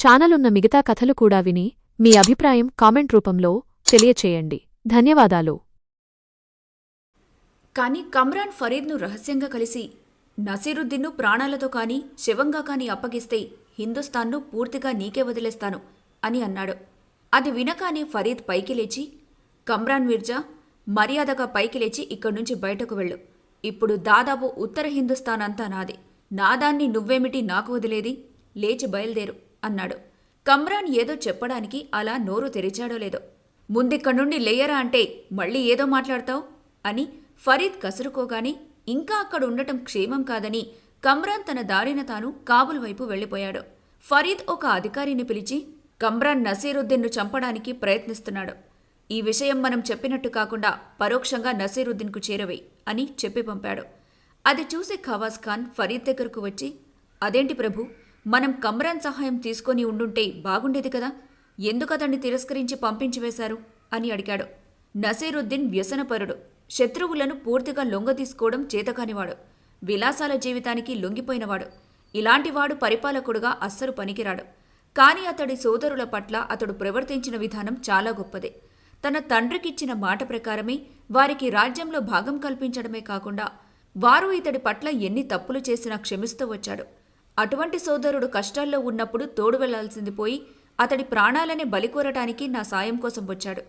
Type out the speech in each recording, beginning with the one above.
ఛానలున్న ఉన్న మిగతా కథలు కూడా విని మీ అభిప్రాయం కామెంట్ రూపంలో తెలియచేయండి. ధన్యవాదాలు. కానీ కమ్రాన్ ఫరీద్ను రహస్యంగా కలిసి నసీరుద్దీన్ను ప్రాణాలతో కానీ శివంగా కానీ అప్పగిస్తే హిందుస్థాన్ను పూర్తిగా నీకే వదిలేస్తాను అని అన్నాడు. అది వినగానే ఫరీద్ పైకి లేచి కమ్రాన్ మిర్జా మర్యాదగా పైకి లేచి ఇక్కడి నుంచి బయటకు వెళ్ళు. ఇప్పుడు దాదాపు ఉత్తర హిందుస్థాన్ అంతా నాది. నాదాన్ని నువ్వేమిటి నాకు వదిలేది? లేచి బయలుదేరు. అన్నాడు. కమ్రాన్ ఏదో చెప్పడానికి అలా నోరు తెరిచాడో లేదో. ముందిక్కడి నుండి లేయరా అంటే మళ్ళీ ఏదో మాట్లాడతావు? అని ఫరీద్ కసురుకోగానే ఇంకా అక్కడ ఉండటం క్షేమం కాదని కమ్రాన్ తన దారిన తాను కాబుల్ వైపు వెళ్ళిపోయాడు. ఫరీద్ ఒక అధికారిని పిలిచి కమ్రాన్ నసీరుద్దీన్ను చంపడానికి ప్రయత్నిస్తున్నాడు. ఈ విషయం మనం చెప్పినట్టు కాకుండా పరోక్షంగా నసీరుద్దీన్కు చేరవే అని చెప్పి పంపాడు. అది చూసి ఖవాజ్ ఖాన్ ఫరీద్ దగ్గరకు వచ్చి అదేంటి ప్రభు? మనం కమ్రాన్ సహాయం తీసుకొని ఉండుంటే బాగుండేది కదా. ఎందుకు అతన్ని తిరస్కరించి పంపించి వేశారు? అని అడిగాడు. నసీరుద్దీన్ వ్యసనపరుడు. శత్రువులను పూర్తిగా లొంగతీసుకోవడం చేతకానివాడు. విలాసాల జీవితానికి లొంగిపోయినవాడు. ఇలాంటివాడు పరిపాలకుడుగా అస్సలు పనికిరాడు. కాని అతడి సోదరుల పట్ల అతడు ప్రవర్తించిన విధానం చాలా గొప్పదే. తన తండ్రికిచ్చిన మాట ప్రకారమే వారికి రాజ్యంలో భాగం కల్పించడమే కాకుండా వారు ఇతడి పట్ల ఎన్ని తప్పులు చేసినా క్షమిస్తూ వచ్చాడు. అటువంటి సోదరుడు కష్టాల్లో ఉన్నప్పుడు తోడు వెళ్ళాల్సింది పోయి అతడి ప్రాణాలనే బలికోరటానికి నా సాయం కోసం వచ్చాడు.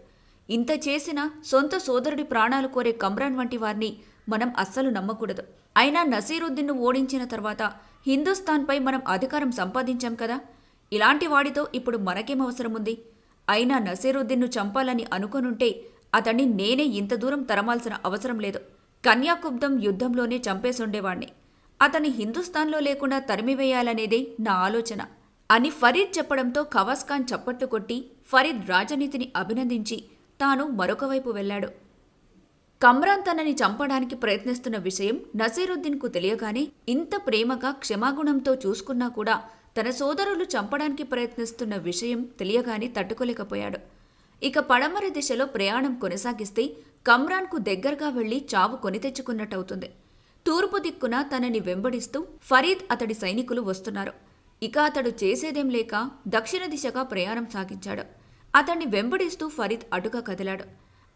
ఇంత చేసినా సొంత సోదరుడి ప్రాణాలు కోరే కమ్రాన్ వంటి వారిని మనం అస్సలు నమ్మకూడదు. అయినా నసీరుద్దీన్ను ఓడించిన తర్వాత హిందుస్థాన్పై మనం అధికారం సంపాదించాం కదా? ఇలాంటి వాడితో ఇప్పుడు మనకేం అవసరముంది అయినా నసీరుద్దీన్ను చంపాలని అనుకునుంటే అతన్ని నేనే ఇంత దూరం తరమాల్సిన అవసరం లేదు. కన్యాకుబ్దం యుద్ధంలోనే చంపేసుండేవాణ్ణి. అతని హిందుస్థాన్లో లేకుండా తరిమివేయాలనేదే నా ఆలోచన అని ఫరీద్ చెప్పడంతో ఖవాస్ ఖాన్ చప్పట్లు కొట్టి ఫరీద్ రాజనీతిని అభినందించి తాను మరొక వైపు వెళ్ళాడు. కమ్రాన్ తనని చంపడానికి ప్రయత్నిస్తున్న విషయం నసీరుద్దీన్కు తెలియగానే ఇంత ప్రేమగా క్షమాగుణంతో చూసుకున్నా కూడా తన సోదరులు చంపడానికి ప్రయత్నిస్తున్న విషయం తెలియగానే తట్టుకోలేకపోయాడు. ఇక పడమర దిశలో ప్రయాణం కొనసాగిస్తే కమ్రాన్కు దగ్గరగా వెళ్ళి చావు కొని తెచ్చుకున్నట్టవుతుంది. తూర్పు దిక్కున తనని వెంబడిస్తూ ఫరీద్ అతడి సైనికులు వస్తున్నారు. ఇక అతడు చేసేదేం లేక దక్షిణ దిశగా ప్రయాణం సాగించాడు. అతన్ని వెంబడిస్తూ ఫరీద్ అటుగా కదిలాడు.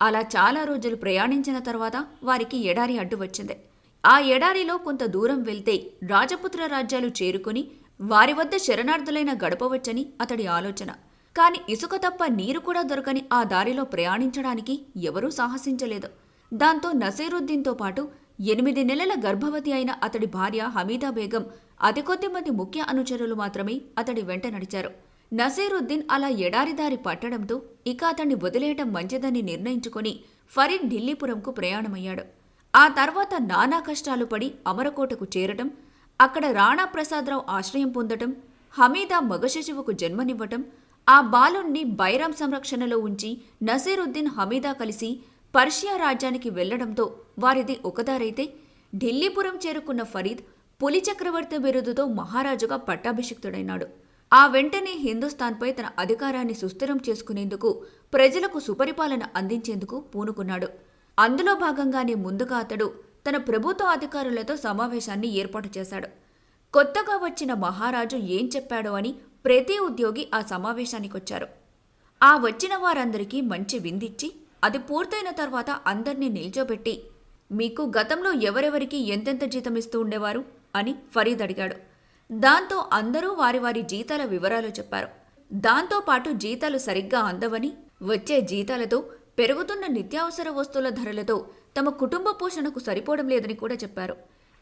అలా చాలా రోజులు ప్రయాణించిన తర్వాత వారికి ఎడారి అడ్డు వచ్చింది. ఆ ఎడారిలో కొంత దూరం వెళ్తే రాజపుత్ర రాజ్యాలు చేరుకుని వారి వద్ద శరణార్థులైన గడపవచ్చని అతడి ఆలోచన. కాని ఇసుక తప్ప నీరు కూడా దొరకని ఆ దారిలో ప్రయాణించడానికి ఎవరూ సాహసించలేదు. దాంతో నసీరుద్దీన్తో పాటు ఎనిమిది నెలల గర్భవతి అయిన అతడి భార్య హమీదా బేగం అతి కొద్ది మంది ముఖ్య అనుచరులు మాత్రమే అతడి వెంట నడిచారు. నసీరుద్దీన్ అలా ఎడారిదారి పట్టడంతో ఇక అతన్ని వదిలేయటం మంచిదని నిర్ణయించుకుని ఫరీద్ ఢిల్లీపురంకు ప్రయాణమయ్యాడు. ఆ తర్వాత నానా కష్టాలు పడి అమరకోటకు చేరటం అక్కడ రాణా ప్రసాదరావు ఆశ్రయం పొందటం హమీదా మగశిశువుకు జన్మనివ్వటం ఆ బాలుణ్ణి బైరాం సంరక్షణలో ఉంచి నసీరుద్దీన్ హమీదా కలిసి పర్షియా రాజ్యానికి వెళ్ళడంతో వారిది ఒకదారైతే ఢిల్లీపురం చేరుకున్న ఫరీద్ పులి చక్రవర్తి బిరుదుతో మహారాజుగా పట్టాభిషిక్తుడైనాడు. ఆ వెంటనే హిందుస్థాన్పై తన అధికారాన్ని సుస్థిరం చేసుకునేందుకు ప్రజలకు సుపరిపాలన అందించేందుకు పూనుకున్నాడు. అందులో భాగంగానే ముందుగా అతడు తన ప్రభుత్వ అధికారులతో సమావేశాన్ని ఏర్పాటు చేశాడు. కొత్తగా వచ్చిన మహారాజు ఏం చెప్పాడో అని ప్రతి ఉద్యోగి ఆ సమావేశానికొచ్చారు. ఆ వచ్చిన వారందరికీ మంచి విందిచ్చి అది పూర్తయిన తర్వాత అందర్నీ నిల్చోబెట్టి మీకు గతంలో ఎవరెవరికి ఎంతెంత జీతం ఇస్తూ ఉండేవారు? అని ఫరీద్ అడిగాడు. దాంతో అందరూ వారి వారి జీతాల వివరాలు చెప్పారు. దాంతో పాటు జీతాలు సరిగ్గా అందవని వచ్చే జీతాలతో పెరుగుతున్న నిత్యావసర వస్తువుల ధరలతో తమ కుటుంబ పోషణకు సరిపోవడం లేదని కూడా చెప్పారు.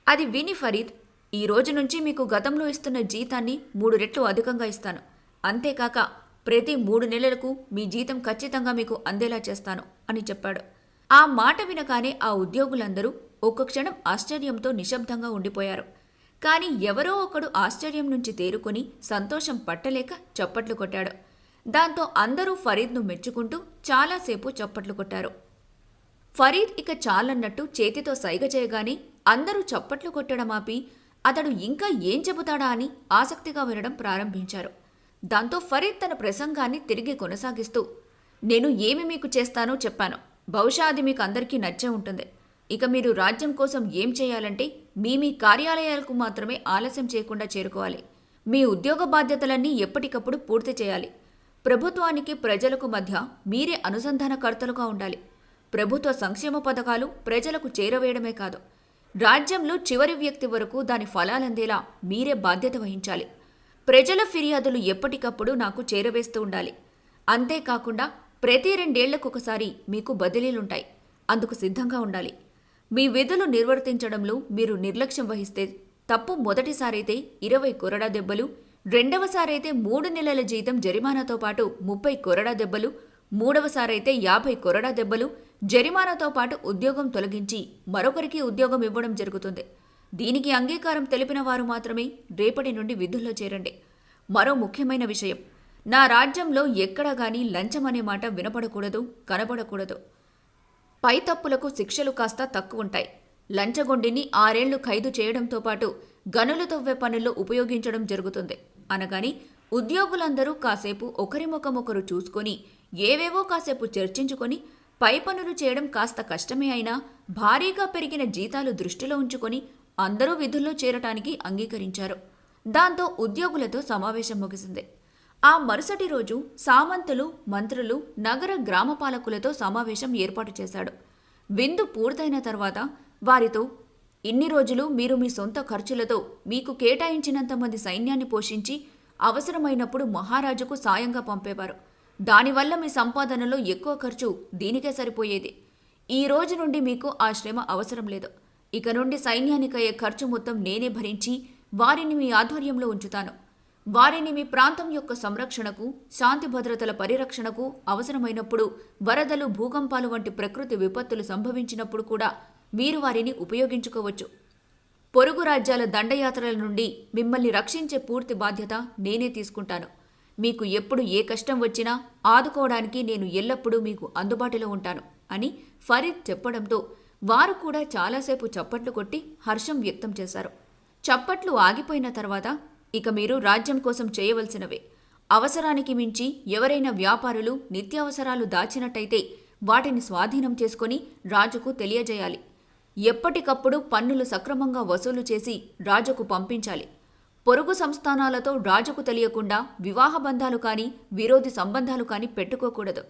అది విని ఫరీద్ ఈ రోజు నుంచి మీకు గతంలో ఇస్తున్న జీతాన్ని మూడు రెట్లు అధికంగా ఇస్తాను. అంతేకాక ప్రతి మూడు నెలలకు మీ జీతం ఖచ్చితంగా మీకు అందేలా చేస్తాను అని చెప్పాడు. ఆ మాట వినగానే ఆ ఉద్యోగులందరూ ఒక్క క్షణం ఆశ్చర్యంతో నిశ్శబ్దంగా ఉండిపోయారు. కాని ఎవరో ఒకడు ఆశ్చర్యం నుంచి తేరుకొని సంతోషం పట్టలేక చప్పట్లు కొట్టాడు. దాంతో అందరూ ఫరీద్ను మెచ్చుకుంటూ చాలాసేపు చప్పట్లు కొట్టారు. ఫరీద్ ఇక చాలన్నట్టు చేతితో సైగ చేయగానే అందరూ చప్పట్లు కొట్టడం ఆపి అతడు ఇంకా ఏం చెబుతాడా అని ఆసక్తిగా వినడం ప్రారంభించారు. దాంతో ఫరీద్ తన ప్రసంగాన్ని తిరిగి కొనసాగిస్తూ నేను ఏమి మీకు చేస్తానో చెప్పాను. బహుశా అది మీకు అందరికీ నచ్చే ఉంటుంది. ఇక మీరు రాజ్యం కోసం ఏం చేయాలంటే మీ మీ కార్యాలయాలకు మాత్రమే ఆలస్యం చేయకుండా చేరుకోవాలి. మీ ఉద్యోగ బాధ్యతలన్నీ ఎప్పటికప్పుడు పూర్తి చేయాలి. ప్రభుత్వానికి ప్రజలకు మధ్య మీరే అనుసంధానకర్తలుగా ఉండాలి. ప్రభుత్వ సంక్షేమ పథకాలు ప్రజలకు చేరవేయడమే కాదు రాజ్యంలో చివరి వ్యక్తి వరకు దాని ఫలాలందేలా మీరే బాధ్యత వహించాలి. ప్రజల ఫిర్యాదులు ఎప్పటికప్పుడు నాకు చేరవేస్తూ ఉండాలి. అంతేకాకుండా ప్రతి రెండేళ్ళకు ఒకసారి మీకు బదిలీలుంటాయి. అందుకు సిద్ధంగా ఉండాలి. మీ విధులు నిర్వర్తించడంలో మీరు నిర్లక్ష్యం వహిస్తే తప్పు మొదటిసారైతే ఇరవై కొరడా దెబ్బలు రెండవసారైతే మూడు నెలల జీతం జరిమానాతో పాటు ముప్పై కొరడా దెబ్బలు మూడవసారైతే యాభై కొరడా దెబ్బలు జరిమానాతో పాటు ఉద్యోగం తొలగించి మరొకరికి ఉద్యోగం ఇవ్వడం జరుగుతుంది. దీనికి అంగీకారం తెలిపిన వారు మాత్రమే రేపటి నుండి విధుల్లో చేరండి. మరో ముఖ్యమైన విషయం నా రాజ్యంలో ఎక్కడా గానీ లంచం అనే మాట వినపడకూడదు కనపడకూడదు పై తప్పులకు శిక్షలు కాస్త తక్కువుంటాయి. లంచగొండిని ఆరేళ్ళు ఖైదు చేయడంతో పాటు గనులు తవ్వే పనుల్లో ఉపయోగించడం జరుగుతుంది. అనగాని ఉద్యోగులందరూ కాసేపు ఒకరి ముఖమొకరు చూసుకొని ఏవేవో కాసేపు చర్చించుకొని పై పనులు చేయడం కాస్త కష్టమే అయినా భారీగా పెరిగిన జీతాలు దృష్టిలో ఉంచుకొని అందరూ విధుల్లో చేరటానికి అంగీకరించారు. దాంతో ఉద్యోగులతో సమావేశం ముగిసింది. ఆ మరుసటి రోజు సామంతులు మంత్రులు నగర గ్రామ పాలకులతో సమావేశం ఏర్పాటు చేశాడు. విందు పూర్తయిన తర్వాత వారితో ఇన్ని రోజులు మీరు మీ సొంత ఖర్చులతో మీకు కేటాయించినంత మంది సైన్యాన్ని పోషించి అవసరమైనప్పుడు మహారాజుకు సాయంగా పంపేవారు. దానివల్ల మీ సంపాదనలో ఎక్కువ ఖర్చు దీనికే సరిపోయేది. ఈ రోజు నుండి మీకు ఆ శ్రమ అవసరం లేదు. ఇక నుండి సైన్యానికయ్యే ఖర్చు మొత్తం నేనే భరించి వారిని మీ ఆధ్వర్యంలో ఉంచుతాను. వారిని మీ ప్రాంతం యొక్క సంరక్షణకు శాంతి భద్రతల పరిరక్షణకు అవసరమైనప్పుడు వరదలు భూకంపాలు వంటి ప్రకృతి విపత్తులు సంభవించినప్పుడు కూడా మీరు వారిని ఉపయోగించుకోవచ్చు. పొరుగు రాజ్యాల దండయాత్రల నుండి మిమ్మల్ని రక్షించే పూర్తి బాధ్యత నేనే తీసుకుంటాను. మీకు ఎప్పుడు ఏ కష్టం వచ్చినా ఆదుకోవడానికి నేను ఎల్లప్పుడూ మీకు అందుబాటులో ఉంటాను అని ఫరీద్ చెప్పడంతో వారు కూడా చాలాసేపు చప్పట్లు కొట్టి హర్షం వ్యక్తం చేశారు. చప్పట్లు ఆగిపోయిన తర్వాత ఇక మీరు రాజ్యం కోసం చేయవలసినవే. అవసరానికి మించి ఎవరైనా వ్యాపారులు నిత్యావసరాలు దాచినట్టయితే వాటిని స్వాధీనం చేసుకొని రాజుకు తెలియజేయాలి. ఎప్పటికప్పుడు పన్నులు సక్రమంగా వసూలు చేసి రాజుకు పంపించాలి. పొరుగు సంస్థానాలతో రాజుకు తెలియకుండా వివాహ బంధాలు కాని విరోధి సంబంధాలు కాని పెట్టుకోకూడదు.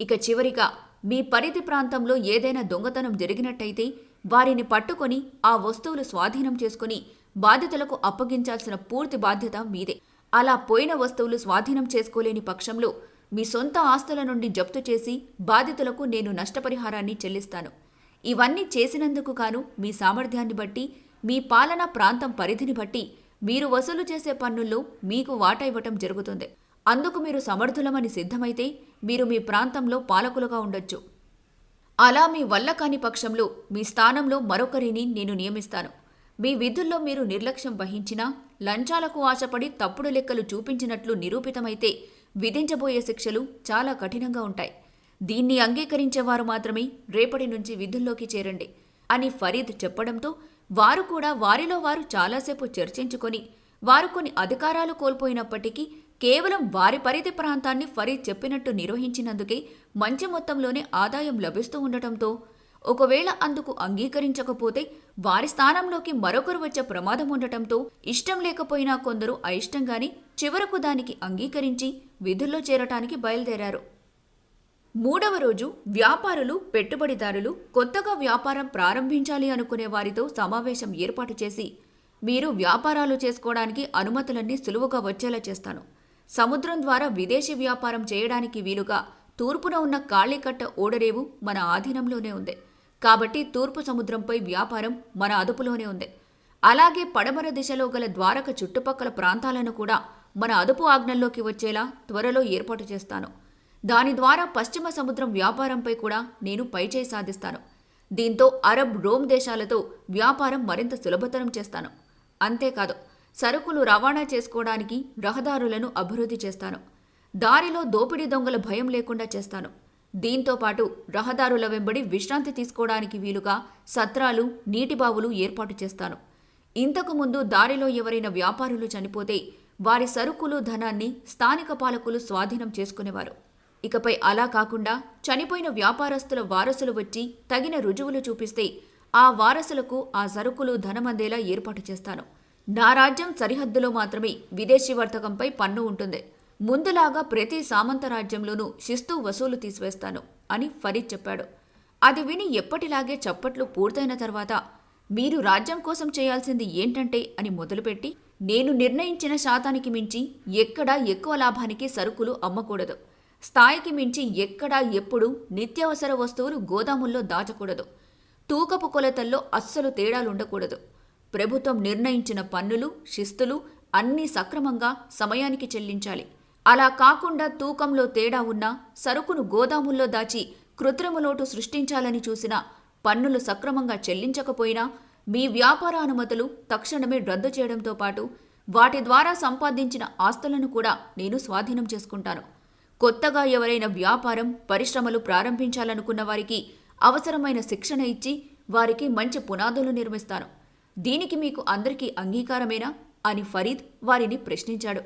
ఇక చివరిగా మీ పరిధి ప్రాంతంలో ఏదైనా దొంగతనం జరిగినట్టయితే వారిని పట్టుకొని ఆ వస్తువులు స్వాధీనం చేసుకుని బాధితులకు అప్పగించాల్సిన పూర్తి బాధ్యత మీదే. అలా పోయిన వస్తువులు స్వాధీనం చేసుకోలేని పక్షంలో మీ సొంత ఆస్తుల నుండి జప్తు చేసి బాధితులకు నేను నష్టపరిహారాన్ని చెల్లిస్తాను. ఇవన్నీ చేసినందుకు గాను మీ సామర్థ్యాన్ని బట్టి మీ పాలన ప్రాంతం పరిధిని బట్టి మీరు వసూలు చేసే పన్నుల్లో మీకు వాటా ఇవ్వటం జరుగుతుంది. అందుకు మీరు సమర్థులమని సిద్ధమైతే మీరు మీ ప్రాంతంలో పాలకులుగా ఉండొచ్చు. అలా మీ వల్ల కాని పక్షంలో మీ స్థానంలో మరొకరిని నేను నియమిస్తాను. మీ విధుల్లో మీరు నిర్లక్ష్యం వహించినా లంచాలకు ఆశపడి తప్పుడు లెక్కలు చూపించినట్లు నిరూపితమైతే విధించబోయే శిక్షలు చాలా కఠినంగా ఉంటాయి. దీన్ని అంగీకరించేవారు మాత్రమే రేపటి నుంచి విధుల్లోకి చేరండి అని ఫరీద్ చెప్పడంతో వారు కూడా వారిలో వారు చాలాసేపు చర్చించుకొని వారు కొన్ని అధికారాలు కోల్పోయినప్పటికీ కేవలం వారి పరిధి ప్రాంతాన్ని ఫరీద్ చెప్పినట్టు నిర్వహించినందుకే మంచి మొత్తంలోనే ఆదాయం లభిస్తూ ఉండటంతో ఒకవేళ అందుకు అంగీకరించకపోతే వారి స్థానంలోకి మరొకరు వచ్చే ప్రమాదం ఉండటంతో ఇష్టం లేకపోయినా కొందరు అయిష్టంగాని చివరకు దానికి అంగీకరించి విధుల్లో చేరటానికి బయలుదేరారు. మూడవ రోజు వ్యాపారులు పెట్టుబడిదారులు కొత్తగా వ్యాపారం ప్రారంభించాలి అనుకునే వారితో సమావేశం ఏర్పాటు చేసి మీరు వ్యాపారాలు చేసుకోవడానికి అనుమతులన్నీ సులువుగా వచ్చేలా చేస్తాను. సముద్రం ద్వారా విదేశీ వ్యాపారం చేయడానికి వీలుగా తూర్పున ఉన్న కాళీకట్ట ఓడరేవు మన ఆధీనంలోనే ఉంది. కాబట్టి తూర్పు సముద్రంపై వ్యాపారం మన అదుపులోనే ఉంది. అలాగే పడమర దిశలో గల ద్వారక చుట్టుపక్కల ప్రాంతాలను కూడా మన అదుపు ఆజ్ఞల్లోకి వచ్చేలా త్వరలో ఏర్పాటు చేస్తాను. దాని ద్వారా పశ్చిమ సముద్రం వ్యాపారంపై కూడా నేను పైచేయి సాధిస్తాను. దీంతో అరబ్ రోమ్ దేశాలతో వ్యాపారం మరింత సులభతరం చేస్తాను. అంతేకాదు సరుకులు రవాణా చేసుకోవడానికి రహదారులను అభివృద్ధి చేస్తాను. దారిలో దోపిడీ దొంగల భయం లేకుండా చేస్తాను. దీంతో పాటు రహదారుల వెంబడి విశ్రాంతి తీసుకోవడానికి వీలుగా సత్రాలు నీటిబావులు ఏర్పాటు చేస్తాను. ఇంతకుముందు దారిలో ఎవరైనా వ్యాపారులు చనిపోతే వారి సరుకులు ధనాన్ని స్థానిక పాలకులు స్వాధీనం చేసుకునేవారు. ఇకపై అలా కాకుండా చనిపోయిన వ్యాపారస్తుల వారసులు వచ్చి తగిన రుజువులు చూపిస్తే ఆ వారసులకు ఆ సరుకులు ధనమందేలా ఏర్పాటు చేస్తాను. నా రాజ్యం సరిహద్దులో మాత్రమే విదేశీ వర్తకంపై పన్ను ఉంటుంది. ముందులాగా ప్రతి సామంత రాజ్యంలోనూ శిస్తు వసూలు తీసివేస్తాను అని ఫరీద్ చెప్పాడు. అది విని ఎప్పటిలాగే చప్పట్లు పూర్తయిన తర్వాత మీరు రాజ్యం కోసం చేయాల్సింది ఏంటంటే అని మొదలుపెట్టి నేను నిర్ణయించిన శాతానికి మించి ఎక్కడా ఎక్కువ లాభానికి సరుకులు అమ్మకూడదు. స్థాయికి మించి ఎక్కడా ఎప్పుడు నిత్యావసర వస్తువులు గోదాముల్లో దాచకూడదు. తూకపు కొలతల్లో అస్సలు తేడాలుండకూడదు. ప్రభుత్వం నిర్ణయించిన పన్నులు శిస్తులు అన్నీ సక్రమంగా సమయానికి చెల్లించాలి. అలా కాకుండా తూకంలో తేడా ఉన్నా సరుకును గోదాముల్లో దాచి కృత్రిమ లోటు సృష్టించాలని చూసినా పన్నులు సక్రమంగా చెల్లించకపోయినా మీ వ్యాపార అనుమతులు తక్షణమే రద్దు చేయడంతో పాటు వాటి ద్వారా సంపాదించిన ఆస్తులను కూడా నేను స్వాధీనం చేసుకుంటాను. కొత్తగా ఎవరైనా వ్యాపారం పరిశ్రమలు ప్రారంభించాలనుకున్న వారికి అవసరమైన శిక్షణ ఇచ్చి వారికి మంచి పునాదులు నిర్మిస్తాను. దీనికి మీకు అందరికీ అంగీకారమేనా? అని ఫరీద్ వారిని ప్రశ్నించాడు.